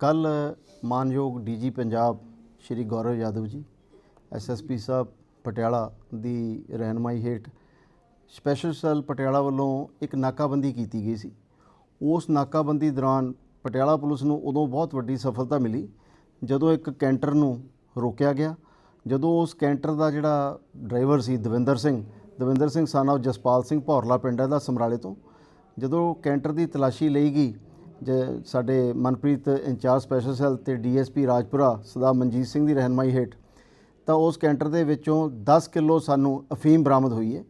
ਕੱਲ ਮਾਨਯੋਗ DG Punjab Shri Gaurav Yadav ji SSP Sahib Patiala ਦੀ ਰਹਿਨਮਾਈ ਹੇਠ ਸਪੈਸ਼ਲ ਸੈੱਲ ਪਟਿਆਲਾ ਵੱਲੋਂ ਇੱਕ ਨਾਕਾਬੰਦੀ ਕੀਤੀ ਗਈ ਸੀ। ਉਸ ਨਾਕਾਬੰਦੀ ਦੌਰਾਨ ਪਟਿਆਲਾ ਪੁਲਿਸ ਨੂੰ ਉਦੋਂ ਬਹੁਤ ਵੱਡੀ ਸਫਲਤਾ ਮਿਲੀ, ਜਦੋਂ ਇੱਕ ਕੈਂਟਰ ਨੂੰ ਰੋਕਿਆ ਗਿਆ। ਜਦੋਂ ਉਸ ਕੈਂਟਰ ਦਾ ਜਿਹੜਾ ਡਰਾਈਵਰ ਸੀ ਦਵਿੰਦਰ ਸਿੰਘ ਦਵਿੰਦਰ ਸਿੰਘ son of ਜਸਪਾਲ ਸਿੰਘ ਭੌਰਲਾ ਪਿੰਡ ਹੈ ਦਾ ਸਮਰਾਲੇ ਤੋਂ, ਜਦੋਂ ਕੈਂਟਰ ਦੀ ਤਲਾਸ਼ੀ ਲਈ ਗਈ ਜ ਸਾਡੇ ਮਨਪ੍ਰੀਤ ਇੰਚਾਰਜ ਸਪੈਸ਼ਲ ਸੈੱਲ ਤੇ ਡੀਐਸਪੀ ਰਾਜਪੁਰਾ ਸਦਾ ਮਨਜੀਤ ਸਿੰਘ ਦੀ ਰਹਿਨਮਾਈ ਹੇਠ, ਤਾਂ ਉਸ ਕੈਂਟਰ ਦੇ ਵਿੱਚੋਂ 10 ਕਿਲੋ ਸਾਨੂੰ ਅਫੀਮ ਬਰਾਮਦ ਹੋਈ ਹੈ।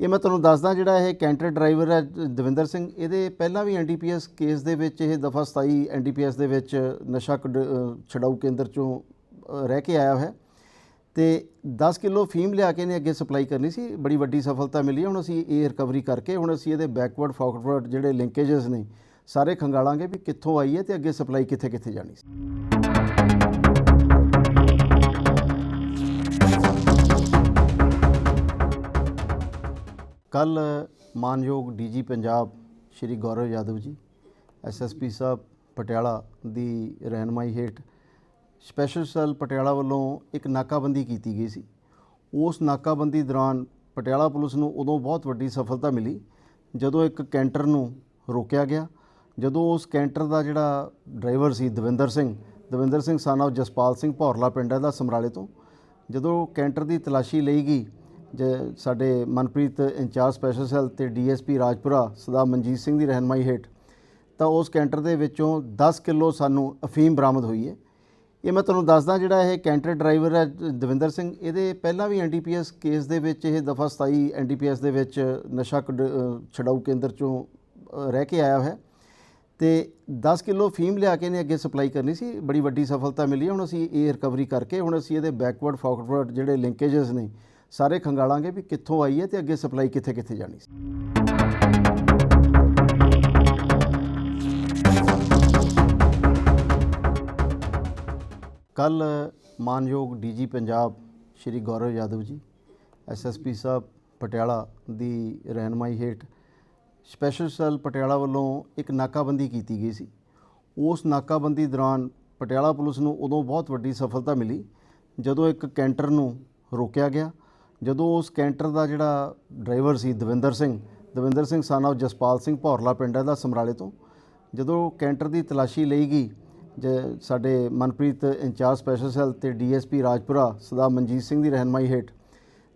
ਇਹ ਮੈਂ ਤੁਹਾਨੂੰ ਦੱਸਦਾ ਜਿਹੜਾ ਇਹ ਕੈਂਟਰ ਡਰਾਈਵਰ ਹੈ, ਦਵਿੰਦਰ ਸਿੰਘ, ਇਹਦੇ ਪਹਿਲਾਂ ਵੀ ਐਨਡੀਪੀਐਸ ਕੇਸ ਦੇ ਵਿੱਚ ਇਹ ਦਫਾ 27 ਐਨਡੀਪੀਐਸ ਦੇ ਵਿੱਚ ਨਸ਼ਾ ਕਢ- ਛਡਾਊ ਕੇਂਦਰ ਚੋਂ ਰਹਿ ਕੇ ਆਇਆ ਹੋਇਆ। ਤੇ 10 ਕਿਲੋ ਫੀਮ ਲਿਆ ਕੇ ਨੇ ਅੱਗੇ ਸਪਲਾਈ ਕਰਨੀ ਸੀ, ਬੜੀ ਵੱਡੀ ਸਫਲਤਾ ਮਿਲੀ। ਹੁਣ ਅਸੀਂ ਇਹ ਰਿਕਵਰੀ ਕਰਕੇ, ਹੁਣ ਅਸੀਂ ਇਹਦੇ ਬੈਕਵਰਡ, ਫਾਰਵਰਡ ਜਿਹੜੇ ਲਿੰਕੇजेस ਨੇ ਸਾਰੇ ਖੰਗਾਲਾਂਗੇ ਵੀ ਕਿੱਥੋਂ ਆਈ ਹੈ ਤੇ ਅੱਗੇ ਸਪਲਾਈ ਕਿੱਥੇ ਕਿੱਥੇ ਜਾਣੀ ਸੀ। ਕੱਲ ਮਾਨਯੋਗ ਡੀਜੀ ਪੰਜਾਬ ਸ਼੍ਰੀ ਗੌਰਵ ਯਾਦਵ ਜੀ ਐਸਐਸਪੀ ਸਾਹਿਬ ਪਟਿਆਲਾ ਦੀ ਰਹਿਨਮਾਈ ਹੇਠ ਸਪੈਸ਼ਲ ਸੈੱਲ ਪਟਿਆਲਾ ਵੱਲੋਂ ਇੱਕ ਨਾਕਾਬੰਦੀ ਕੀਤੀ ਗਈ ਸੀ। ਉਸ ਨਾਕਾਬੰਦੀ ਦੌਰਾਨ ਪਟਿਆਲਾ ਪੁਲਿਸ ਨੂੰ ਉਦੋਂ ਬਹੁਤ ਵੱਡੀ ਸਫਲਤਾ ਮਿਲੀ ਜਦੋਂ ਇੱਕ ਕੈਂਟਰ ਨੂੰ ਰੋਕਿਆ ਗਿਆ ਜਦੋਂ ਉਸ ਕੈਂਟਰ ਦਾ ਜਿਹੜਾ ਡਰਾਈਵਰ ਸੀ ਦਵਿੰਦਰ ਸਿੰਘ ਦਵਿੰਦਰ ਸਿੰਘ son of ਜਸਪਾਲ ਸਿੰਘ ਭੌਰਲਾ ਪਿੰਡ ਹੈ ਦਾ ਸਮਰਾਲੇ ਤੋਂ। ਜਦੋਂ ਕੈਂਟਰ ਦੀ ਤਲਾਸ਼ੀ ਲਈ ਗਈ, ਜ ਸਾਡੇ ਮਨਪ੍ਰੀਤ ਇੰਚਾਰਜ ਸਪੈਸ਼ਲ ਸੈੱਲ ਤੇ ਡੀਐਸਪੀ ਰਾਜਪੁਰਾ ਸਦਾ ਮਨਜੀਤ ਸਿੰਘ ਦੀ ਰਹਿਨਮਾਈ ਹੇਠ, ਤਾਂ ਉਸ ਕੈਂਟਰ ਦੇ ਵਿੱਚੋਂ 10 ਕਿਲੋ ਸਾਨੂੰ ਅਫੀਮ ਬਰਾਮਦ ਹੋਈ ਹੈ। ਇਹ ਮੈਂ ਤੁਹਾਨੂੰ ਦੱਸਦਾ ਜਿਹੜਾ ਇਹ ਕੈਂਟਰ ਡਰਾਈਵਰ ਹੈ, ਦਵਿੰਦਰ ਸਿੰਘ, ਇਹਦੇ ਪਹਿਲਾਂ ਵੀ ਐਨਡੀਪੀਐਸ ਕੇਸ ਦੇ ਵਿੱਚ ਇਹ ਦਫਾ 27 ਐਨਡੀਪੀਐਸ ਦੇ ਵਿੱਚ ਨਸ਼ਾ ਕਢ- ਛਡਾਊ ਕੇਂਦਰ ਚੋਂ ਰਹਿ ਕੇ ਆਇਆ ਹੈ ਤੇ 10 ਕਿਲੋ ਫੀਮ ਲਿਆ ਕੇ ਨੇ ਅੱਗੇ ਸਪਲਾਈ ਕਰਨੀ ਸੀ। ਬੜੀ ਵੱਡੀ ਸਫਲਤਾ ਮਿਲੀ ਹੁਣ ਅਸੀਂ ਇਹ ਰਿਕਵਰੀ ਕਰਕੇ ਹੁਣ ਅਸੀਂ ਇਹਦੇ ਬੈਕਵਰਡ ਫਾਰਵਰਡ ਜਿਹੜੇ ਲਿੰਕੇजेस ਨੇ, ਸਾਰੇ ਖੰਗਾਲਾਂਗੇ ਵੀ ਕਿੱਥੋਂ ਆਈ ਹੈ ਤੇ ਅੱਗੇ ਸਪਲਾਈ ਕਿੱਥੇ ਕਿੱਥੇ ਜਾਣੀ ਸੀ। ਕੱਲ ਮਾਨਯੋਗ ਡੀਜੀ ਪੰਜਾਬ ਸ਼੍ਰੀ ਗੌਰਵ ਯਾਦਵ ਜੀ ਐਸਐਸਪੀ ਸਾਹਿਬ, ਪਟਿਆਲਾ ਦੀ ਰਹਿਨਮਾਈ ਹੇਠ ਸਪੈਸ਼ਲ ਸੈੱਲ ਪਟਿਆਲਾ ਵੱਲੋਂ ਇੱਕ ਨਾਕਾਬੰਦੀ ਕੀਤੀ ਗਈ ਸੀ। ਉਸ ਨਾਕਾਬੰਦੀ ਦੌਰਾਨ ਪਟਿਆਲਾ ਪੁਲਿਸ ਨੂੰ ਉਦੋਂ ਬਹੁਤ ਵੱਡੀ ਸਫਲਤਾ ਮਿਲੀ, ਜਦੋਂ ਇੱਕ ਕੈਂਟਰ ਨੂੰ ਰੋਕਿਆ ਗਿਆ। ਜਦੋਂ ਉਸ ਕੈਂਟਰ ਦਾ ਜਿਹੜਾ ਡਰਾਈਵਰ ਸੀ ਦਵਿੰਦਰ ਸਿੰਘ ਦਵਿੰਦਰ ਸਿੰਘ son of ਜਸਪਾਲ ਸਿੰਘ ਭੌਰਲਾ ਪਿੰਡ ਹੈ ਦਾ ਸਮਰਾਲੇ ਤੋਂ, ਜਦੋਂ ਕੈਂਟਰ ਦੀ ਤਲਾਸ਼ੀ ਲਈ ਗਈ, ਜ ਸਾਡੇ ਮਨਪ੍ਰੀਤ ਇੰਚਾਰਜ ਸਪੈਸ਼ਲ ਸੈੱਲ ਤੇ ਡੀਐਸਪੀ ਰਾਜਪੁਰਾ ਸਦਾ ਮਨਜੀਤ ਸਿੰਘ ਦੀ ਰਹਿਨਮਾਈ ਹੇਠ,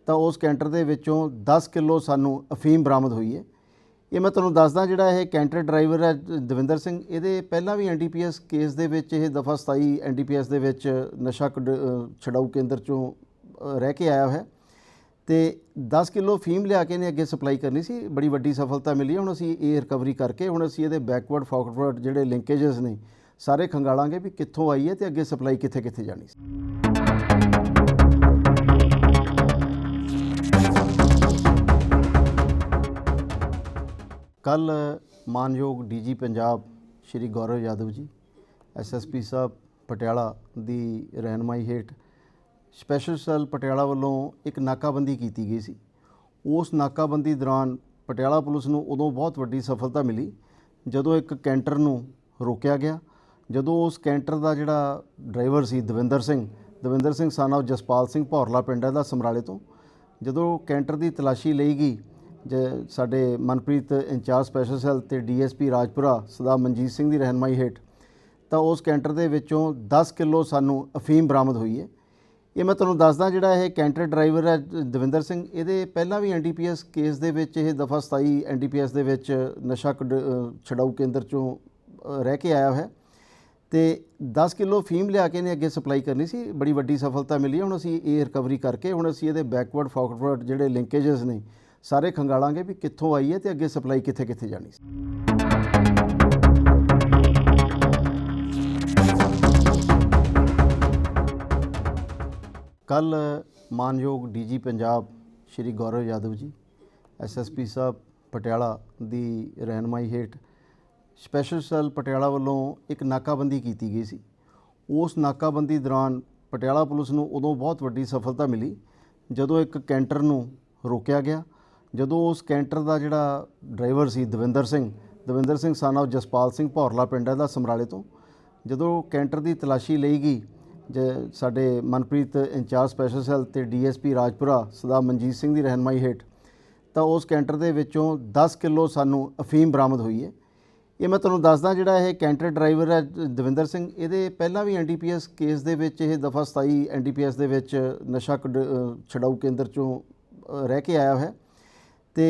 ਤਾਂ ਉਸ ਕੈਂਟਰ ਦੇ ਵਿੱਚੋਂ 10 ਕਿਲੋ ਸਾਨੂੰ ਅਫੀਮ ਬਰਾਮਦ ਹੋਈ ਹੈ। ਇਹ ਮੈਂ ਤੁਹਾਨੂੰ ਦੱਸਦਾ ਜਿਹੜਾ ਇਹ ਕੈਂਟਰ ਡਰਾਈਵਰ ਹੈ ਦਵਿੰਦਰ ਸਿੰਘ, ਇਹਦੇ ਪਹਿਲਾਂ ਵੀ ਐਨਡੀਪੀਐਸ ਕੇਸ ਦੇ ਵਿੱਚ ਇਹ ਦਫਾ 27 ਐਨਡੀਪੀਐਸ ਦੇ ਵਿੱਚ ਨਸ਼ਾ ਕਢ- ਛਡਾਊ ਕੇਂਦਰ ਚੋਂ ਰਹਿ ਕੇ ਆਇਆ ਹੋਇਆ। ਤੇ 10 ਕਿਲੋ ਫੀਮ ਲਿਆ ਕੇ ਨੇ ਅੱਗੇ ਸਪਲਾਈ ਕਰਨੀ ਸੀ, ਬੜੀ ਵੱਡੀ ਸਫਲਤਾ ਮਿਲੀ, ਹੁਣ ਅਸੀਂ ਇਹ ਰਿਕਵਰੀ ਕਰਕੇ ਹੁਣ ਅਸੀਂ ਇਹਦੇ ਬੈਕਵਰਡ ਫਾਰਵਰਡ ਜਿਹੜੇ ਲਿੰਕੇजेस ਨੇ, ਸਾਰੇ ਖੰਗਾਲਾਂਗੇ ਵੀ ਕਿੱਥੋਂ ਆਈ ਹੈ ਤੇ ਅੱਗੇ ਸਪਲਾਈ ਕਿੱਥੇ ਕਿੱਥੇ ਜਾਣੀ ਸੀ। ਕੱਲ ਮਾਨਯੋਗ ਡੀਜੀ ਪੰਜਾਬ ਸ਼੍ਰੀ ਗੌਰਵ ਯਾਦਵ ਜੀ ਐਸਐਸਪੀ ਸਾਹਿਬ ਪਟਿਆਲਾ ਦੀ ਰਹਿਨਮਾਈ ਹੇਠ ਸਪੈਸ਼ਲ ਸੈੱਲ ਪਟਿਆਲਾ ਵੱਲੋਂ ਇੱਕ ਨਾਕਾਬੰਦੀ ਕੀਤੀ ਗਈ ਸੀ। ਉਸ ਨਾਕਾਬੰਦੀ ਦੌਰਾਨ ਪਟਿਆਲਾ ਪੁਲਿਸ ਨੂੰ ਉਦੋਂ ਬਹੁਤ ਵੱਡੀ ਸਫਲਤਾ ਮਿਲੀ, ਜਦੋਂ ਇੱਕ ਕੈਂਟਰ ਨੂੰ ਰੋਕਿਆ ਗਿਆ। ਜਦੋਂ ਉਸ ਕੈਂਟਰ ਦਾ ਜਿਹੜਾ ਡਰਾਈਵਰ ਸੀ ਦਵਿੰਦਰ ਸਿੰਘ ਦਵਿੰਦਰ ਸਿੰਘ son of ਜਸਪਾਲ ਸਿੰਘ ਭੌਰਲਾ ਪਿੰਡ ਹੈ ਦਾ ਸਮਰਾਲੇ ਤੋਂ, ਜਦੋਂ ਕੈਂਟਰ ਦੀ ਤਲਾਸ਼ੀ ਲਈ ਗਈ ਜੇ ਸਾਡੇ ਮਨਪ੍ਰੀਤ ਇੰਚਾਰਜ ਸਪੈਸ਼ਲ ਸੈੱਲ ਤੇ ਡੀਐਸਪੀ ਰਾਜਪੁਰਾ ਸਦਾ ਮਨਜੀਤ ਸਿੰਘ ਦੀ ਰਹਿਨਮਾਈ ਹੇਠ, ਤਾਂ ਉਸ ਕੈਂਟਰ ਦੇ ਵਿੱਚੋਂ 10 ਕਿਲੋ ਸਾਨੂੰ ਅਫੀਮ ਬਰਾਮਦ ਹੋਈ ਹੈ। ਇਹ ਮੈਂ ਤੁਹਾਨੂੰ ਦੱਸਦਾ ਜਿਹੜਾ ਇਹ ਕੈਂਟਰ ਡਰਾਈਵਰ ਹੈ, ਦਵਿੰਦਰ ਸਿੰਘ, ਇਹਦੇ ਪਹਿਲਾਂ ਵੀ ਐਨਡੀਪੀਐਸ ਕੇਸ ਦੇ ਵਿੱਚ ਇਹ ਦਫਾ 27 ਐਨਡੀਪੀਐਸ ਦੇ ਵਿੱਚ ਨਸ਼ਾ ਕਢ- ਛਡਾਊ ਕੇਂਦਰ ਚੋਂ ਰਹਿ ਕੇ ਆਇਆ ਹੈ ਤੇ 10 ਕਿਲੋ ਫੀਮ ਲਿਆ ਕੇ ਨੇ ਅੱਗੇ ਸਪਲਾਈ ਕਰਨੀ ਸੀ, ਬੜੀ ਵੱਡੀ ਸਫਲਤਾ ਮਿਲੀ ਹੁਣ ਅਸੀਂ ਇਹ ਰਿਕਵਰੀ ਕਰਕੇ ਹੁਣ ਅਸੀਂ ਇਹਦੇ ਬੈਕਵਰਡ ਫਾਰਵਰਡ ਜਿਹੜੇ ਲਿੰਕੇजेस ਨੇ ਸਾਰੇ ਖੰਗਾਲਾਂਗੇ ਵੀ ਕਿੱਥੋਂ ਆਈ ਹੈ ਤੇ ਅੱਗੇ ਸਪਲਾਈ ਕਿੱਥੇ ਕਿੱਥੇ ਜਾਣੀ ਸੀ। ਕੱਲ ਮਾਨਯੋਗ ਡੀਜੀ ਪੰਜਾਬ ਸ਼੍ਰੀ ਗੌਰਵ ਯਾਦਵ ਜੀ ਐਸਐਸਪੀ ਸਾਹਿਬ ਪਟਿਆਲਾ ਦੀ ਰਹਿਨਮਾਈ ਹੇਠ ਸਪੈਸ਼ਲ ਸੈੱਲ ਪਟਿਆਲਾ ਵੱਲੋਂ ਇੱਕ ਨਾਕਾਬੰਦੀ ਕੀਤੀ ਗਈ ਸੀ। ਉਸ ਨਾਕਾਬੰਦੀ ਦੌਰਾਨ ਪਟਿਆਲਾ ਪੁਲਿਸ ਨੂੰ ਉਦੋਂ ਬਹੁਤ ਵੱਡੀ ਸਫਲਤਾ ਮਿਲੀ ਜਦੋਂ ਇੱਕ ਕੈਂਟਰ ਨੂੰ ਰੋਕਿਆ ਗਿਆ ਜਦੋਂ ਉਸ ਕੈਂਟਰ ਦਾ ਜਿਹੜਾ ਡਰਾਈਵਰ ਸੀ ਦਵਿੰਦਰ ਸਿੰਘ ਦਵਿੰਦਰ ਸਿੰਘ son of ਜਸਪਾਲ ਸਿੰਘ ਭੌਰਲਾ ਪਿੰਡ ਹੈ ਦਾ ਸਮਰਾਲੇ ਤੋਂ, ਜਦੋਂ ਕੈਂਟਰ ਦੀ ਤਲਾਸ਼ੀ ਲਈ ਗਈ, ਜ- ਸਾਡੇ ਮਨਪ੍ਰੀਤ ਇੰਚਾਰਜ ਸਪੈਸ਼ਲ ਸੈੱਲ ਤੇ ਡੀਐਸਪੀ ਰਾਜਪੁਰਾ ਸਦਾ ਮਨਜੀਤ ਸਿੰਘ ਦੀ ਰਹਿਨਮਾਈ ਹੇਠ, ਤਾਂ ਉਸ ਕੈਂਟਰ ਦੇ ਵਿੱਚੋਂ 10 ਕਿਲੋ ਸਾਨੂੰ ਅਫੀਮ ਬਰਾਮਦ ਹੋਈ ਹੈ। ਇਹ ਮੈਂ ਤੁਹਾਨੂੰ ਦੱਸਦਾ ਜਿਹੜਾ ਇਹ ਕੈਂਟਰ ਡਰਾਈਵਰ ਹੈ ਦਵਿੰਦਰ ਸਿੰਘ, ਇਹਦੇ ਪਹਿਲਾਂ ਵੀ ਐਨਡੀਪੀਐਸ ਕੇਸ ਦੇ ਵਿੱਚ ਇਹ ਦਫਾ 27 ਐਨਡੀਪੀਐਸ ਦੇ ਵਿੱਚ ਨਸ਼ਾ ਕਢ- ਛਡਾਊ ਕੇਂਦਰ ਚੋਂ ਰਹਿ ਕੇ ਆਇਆ ਹੋਇਆ। ਤੇ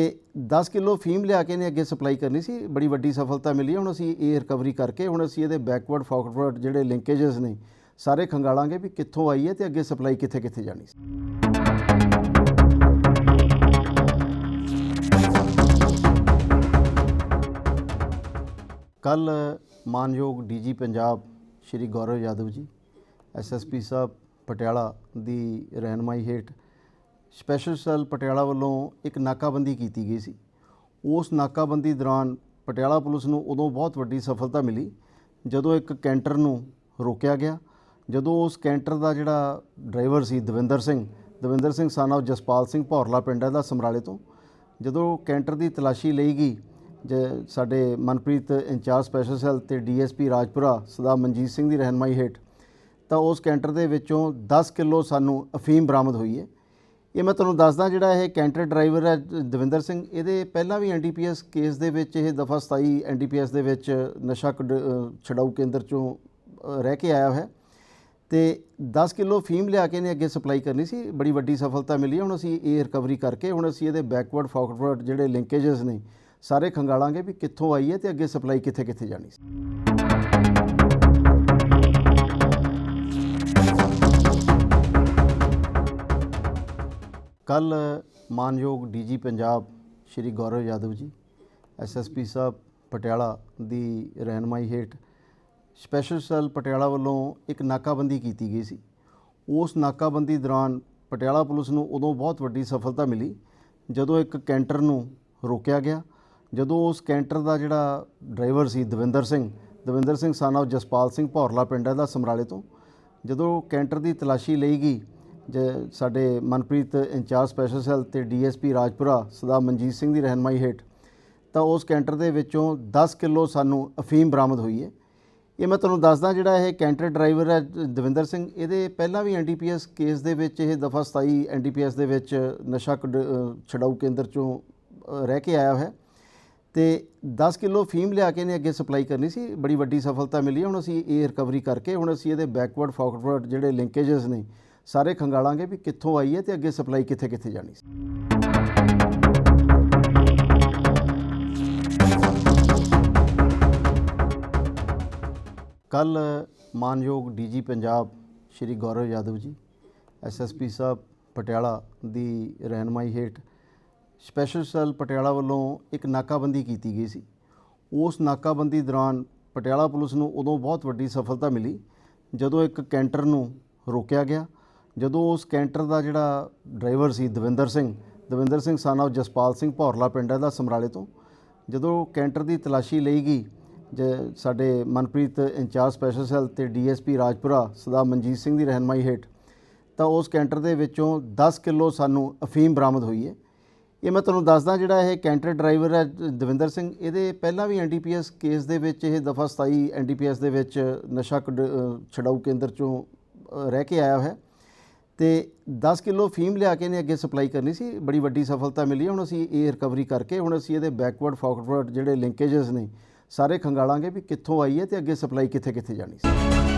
10 ਕਿਲੋ ਫੀਮ ਲਿਆ ਕੇ ਨੇ ਅੱਗੇ ਸਪਲਾਈ ਕਰਨੀ ਸੀ। ਬੜੀ ਵੱਡੀ ਸਫਲਤਾ ਮਿਲੀ। ਹੁਣ ਅਸੀਂ ਇਹ ਰਿਕਵਰੀ ਕਰਕੇ ਹੁਣ ਅਸੀਂ ਇਹਦੇ ਬੈਕਵਰਡ ਫਾਰਵਰਡ ਜਿਹੜੇ ਲਿੰਕੇजेस ਨੇ, ਸਾਰੇ ਖੰਗਾਲਾਂਗੇ ਵੀ ਕਿੱਥੋਂ ਆਈ ਹੈ ਤੇ ਅੱਗੇ ਸਪਲਾਈ ਕਿੱਥੇ ਕਿੱਥੇ ਜਾਣੀ ਸੀ। ਕੱਲ ਮਾਨਯੋਗ ਡੀਜੀ ਪੰਜਾਬ ਸ਼੍ਰੀ ਗੌਰਵ ਯਾਦਵ ਜੀ ਐਸਐਸਪੀ ਸਾਹਿਬ ਪਟਿਆਲਾ ਦੀ ਰਹਿਨਮਾਈ ਹੇਠ ਸਪੈਸ਼ਲ ਸੈੱਲ ਪਟਿਆਲਾ ਵੱਲੋਂ ਇੱਕ ਨਾਕਾਬੰਦੀ ਕੀਤੀ ਗਈ ਸੀ। ਉਸ ਨਾਕਾਬੰਦੀ ਦੌਰਾਨ ਪਟਿਆਲਾ ਪੁਲਿਸ ਨੂੰ ਉਦੋਂ ਬਹੁਤ ਵੱਡੀ ਸਫਲਤਾ ਮਿਲੀ, ਜਦੋਂ ਇੱਕ ਕੈਂਟਰ ਨੂੰ ਰੋਕਿਆ ਗਿਆ। ਜਦੋਂ ਉਸ ਕੈਂਟਰ ਦਾ ਜਿਹੜਾ ਡਰਾਈਵਰ ਸੀ ਦਵਿੰਦਰ ਸਿੰਘ ਦਵਿੰਦਰ ਸਿੰਘ son of ਜਸਪਾਲ ਸਿੰਘ ਭੌਰਲਾ ਪਿੰਡ ਹੈ ਦਾ ਸਮਰਾਲੇ ਤੋਂ, ਜਦੋਂ ਕੈਂਟਰ ਦੀ ਤਲਾਸ਼ੀ ਲਈ ਗਈ, ਜ- ਸਾਡੇ ਮਨਪ੍ਰੀਤ ਇੰਚਾਰਜ ਸਪੈਸ਼ਲ ਸੈੱਲ ਤੇ ਡੀਐਸਪੀ ਰਾਜਪੁਰਾ ਸਦਾ ਮਨਜੀਤ ਸਿੰਘ ਦੀ ਰਹਿਨਮਾਈ ਹੇਠ, ਤਾਂ ਉਸ ਕੈਂਟਰ ਦੇ ਵਿੱਚੋਂ 10 ਕਿਲੋ ਸਾਨੂੰ ਅਫੀਮ ਬਰਾਮਦ ਹੋਈ ਹੈ। ਇਹ ਮੈਂ ਤੁਹਾਨੂੰ ਦੱਸਦਾ ਜਿਹੜਾ ਇਹ ਕੈਂਟਰ ਡਰਾਈਵਰ ਹੈ ਦਵਿੰਦਰ ਸਿੰਘ, ਇਹਦੇ ਪਹਿਲਾਂ ਵੀ ਐਨਡੀਪੀਐਸ ਕੇਸ ਦੇ ਵਿੱਚ ਇਹ ਦਫਾ 27 ਐਨਡੀਪੀਐਸ ਦੇ ਵਿੱਚ ਨਸ਼ਾ ਕਢ- ਛਡਾਊ ਕੇਂਦਰ ਚੋਂ ਰਹਿ ਕੇ ਆਇਆ ਹੋਇਆ। ਤੇ 10 ਕਿਲੋ ਫੀਮ ਲਿਆ ਕੇ ਨੇ ਅੱਗੇ ਸਪਲਾਈ ਕਰਨੀ ਸੀ, ਬੜੀ ਵੱਡੀ ਸਫਲਤਾ ਮਿਲੀ। ਹੁਣ ਅਸੀਂ ਇਹ ਰਿਕਵਰੀ ਕਰਕੇ ਹੁਣ ਅਸੀਂ ਇਹਦੇ ਬੈਕਵਰਡ ਫਾਰਵਰਡ ਜਿਹੜੇ ਲਿੰਕੇजेस ਨੇ, ਸਾਰੇ ਖੰਗਾਲਾਂਗੇ ਵੀ ਕਿੱਥੋਂ ਆਈ ਹੈ ਤੇ ਅੱਗੇ ਸਪਲਾਈ ਕਿੱਥੇ ਕਿੱਥੇ ਜਾਣੀ ਸੀ। ਕੱਲ ਮਾਨਯੋਗ ਡੀਜੀ ਪੰਜਾਬ ਸ਼੍ਰੀ ਗੌਰਵ ਯਾਦਵ ਜੀ ਐਸਐਸਪੀ ਸਾਹਿਬ ਪਟਿਆਲਾ ਦੀ ਰਹਿਨਮਾਈ ਹੇਠ ਸਪੈਸ਼ਲ ਸੈੱਲ ਪਟਿਆਲਾ ਵੱਲੋਂ ਇੱਕ ਨਾਕਾਬੰਦੀ ਕੀਤੀ ਗਈ ਸੀ। ਉਸ ਨਾਕਾਬੰਦੀ ਦੌਰਾਨ ਪਟਿਆਲਾ ਪੁਲਿਸ ਨੂੰ ਉਦੋਂ ਬਹੁਤ ਵੱਡੀ ਸਫਲਤਾ ਮਿਲੀ, ਜਦੋਂ ਇੱਕ ਕੈਂਟਰ ਨੂੰ ਰੋਕਿਆ ਗਿਆ। ਜਦੋਂ ਉਸ ਕੈਂਟਰ ਦਾ ਜਿਹੜਾ ਡਰਾਈਵਰ ਸੀ ਦਵਿੰਦਰ ਸਿੰਘ ਦਵਿੰਦਰ ਸਿੰਘ son of ਜਸਪਾਲ ਸਿੰਘ ਭੌਰਲਾ ਪਿੰਡ ਹੈ ਦਾ ਸਮਰਾਲੇ ਤੋਂ, ਜਦੋਂ ਕੈਂਟਰ ਦੀ ਤਲਾਸ਼ੀ ਲਈ ਗਈ ਜ- ਸਾਡੇ ਮਨਪ੍ਰੀਤ ਇੰਚਾਰਜ ਸਪੈਸ਼ਲ ਸੈੱਲ ਤੇ ਡੀਐਸਪੀ ਰਾਜਪੁਰਾ ਸਦਾ ਮਨਜੀਤ ਸਿੰਘ ਦੀ ਰਹਿਨਮਾਈ ਹੇਠ, ਤਾਂ ਉਸ ਕੈਂਟਰ ਦੇ ਵਿੱਚੋਂ 10 ਕਿਲੋ ਸਾਨੂੰ ਅਫੀਮ ਬਰਾਮਦ ਹੋਈ ਹੈ। ਇਹ ਮੈਂ ਤੁਹਾਨੂੰ ਦੱਸਦਾ ਜਿਹੜਾ ਇਹ ਕੈਂਟਰ ਡਰਾਈਵਰ ਹੈ, ਦਵਿੰਦਰ ਸਿੰਘ, ਇਹਦੇ ਪਹਿਲਾਂ ਵੀ ਐਨਡੀਪੀਐਸ ਕੇਸ ਦੇ ਵਿੱਚ ਇਹ ਦਫਾ 27 ਐਨਡੀਪੀਐਸ ਦੇ ਵਿੱਚ ਨਸ਼ਾ ਕਢ- ਛਡਾਊ ਕੇਂਦਰ ਚੋਂ ਰਹਿ ਕੇ ਆਇਆ ਹੋਇਆ। ਤੇ 10 ਕਿਲੋ ਫੀਮ ਲਿਆ ਕੇ ਨੇ ਅੱਗੇ ਸਪਲਾਈ ਕਰਨੀ ਸੀ, ਬੜੀ ਵੱਡੀ ਸਫਲਤਾ ਮਿਲੀ ਹੁਣ ਅਸੀਂ ਇਹ ਰਿਕਵਰੀ ਕਰਕੇ ਹੁਣ ਅਸੀਂ ਇਹਦੇ ਬੈਕਵਰਡ ਫਾਰਵਰਡ ਜਿਹੜੇ ਲਿੰਕੇजेस ਨੇ ਸਾਰੇ ਖੰਗਾਲਾਂਗੇ ਵੀ ਕਿੱਥੋਂ ਆਈ ਹੈ ਤੇ ਅੱਗੇ ਸਪਲਾਈ ਕਿੱਥੇ ਕਿੱਥੇ ਜਾਣੀ ਸੀ। ਕੱਲ ਮਾਨਯੋਗ ਡੀਜੀ ਪੰਜਾਬ ਸ਼੍ਰੀ ਗੌਰਵ ਯਾਦਵ ਜੀ ਐਸਐਸਪੀ ਸਾਹਿਬ ਪਟਿਆਲਾ ਦੀ ਰਹਿਨਮਾਈ ਹੇਠ ਸਪੈਸ਼ਲ ਸੈੱਲ ਪਟਿਆਲਾ ਵੱਲੋਂ ਇੱਕ ਨਾਕਾਬੰਦੀ ਕੀਤੀ ਗਈ ਸੀ। ਉਸ ਨਾਕਾਬੰਦੀ ਦੌਰਾਨ ਪਟਿਆਲਾ ਪੁਲਿਸ ਨੂੰ ਉਦੋਂ ਬਹੁਤ ਵੱਡੀ ਸਫਲਤਾ ਮਿਲੀ, ਜਦੋਂ ਇੱਕ ਕੈਂਟਰ ਨੂੰ ਰੋਕਿਆ ਗਿਆ ਜਦੋਂ ਉਸ ਕੈਂਟਰ ਦਾ ਜਿਹੜਾ ਡਰਾਈਵਰ ਸੀ ਦਵਿੰਦਰ ਸਿੰਘ ਦਵਿੰਦਰ ਸਿੰਘ son of ਜਸਪਾਲ ਸਿੰਘ ਭੌਰਲਾ ਪਿੰਡ ਹੈ ਦਾ ਸਮਰਾਲੇ ਤੋਂ, ਜਦੋਂ ਕੈਂਟਰ ਦੀ ਤਲਾਸ਼ੀ ਲਈ ਗਈ, ਜ- ਸਾਡੇ ਮਨਪ੍ਰੀਤ ਇੰਚਾਰਜ ਸਪੈਸ਼ਲ ਸੈੱਲ ਤੇ ਡੀਐਸਪੀ ਰਾਜਪੁਰਾ ਸਦਾ ਮਨਜੀਤ ਸਿੰਘ ਦੀ ਰਹਿਨਮਾਈ ਹੇਠ, ਤਾਂ ਉਸ ਕੈਂਟਰ ਦੇ ਵਿੱਚੋਂ 10 ਕਿਲੋ ਸਾਨੂੰ ਅਫੀਮ ਬਰਾਮਦ ਹੋਈ ਹੈ। ਇਹ ਮੈਂ ਤੁਹਾਨੂੰ ਦੱਸਦਾ ਜਿਹੜਾ ਇਹ ਕੈਂਟਰ ਡਰਾਈਵਰ ਹੈ ਦਵਿੰਦਰ ਸਿੰਘ, ਇਹਦੇ ਪਹਿਲਾਂ ਵੀ ਐਨਡੀਪੀਐਸ ਕੇਸ ਦੇ ਵਿੱਚ ਇਹ ਦਫਾ 27 ਐਨਡੀਪੀਐਸ ਦੇ ਵਿੱਚ ਨਸ਼ਾ ਕਢ- ਛਡਾਊ ਕੇਂਦਰ ਚੋਂ ਰਹਿ ਕੇ ਆਇਆ ਹੋਇਆ ਤੇ 10 ਕਿਲੋ ਫੀਮ ਲਿਆ ਕੇ ਨੇ ਅੱਗੇ ਸਪਲਾਈ ਕਰਨੀ ਸੀ, ਬੜੀ ਵੱਡੀ ਸਫਲਤਾ ਮਿਲੀ, ਹੁਣ ਅਸੀਂ ਇਹ ਰਿਕਵਰੀ ਕਰਕੇ ਹੁਣ ਅਸੀਂ ਇਹਦੇ ਬੈਕਵਰਡ ਫਾਰਵਰਡ ਜਿਹੜੇ ਲਿੰਕੇजेस ਨੇ, ਸਾਰੇ ਖੰਗਾਲਾਂਗੇ ਵੀ ਕਿੱਥੋਂ ਆਈ ਹੈ ਤੇ ਅੱਗੇ ਸਪਲਾਈ ਕਿੱਥੇ ਕਿੱਥੇ ਜਾਣੀ ਸੀ।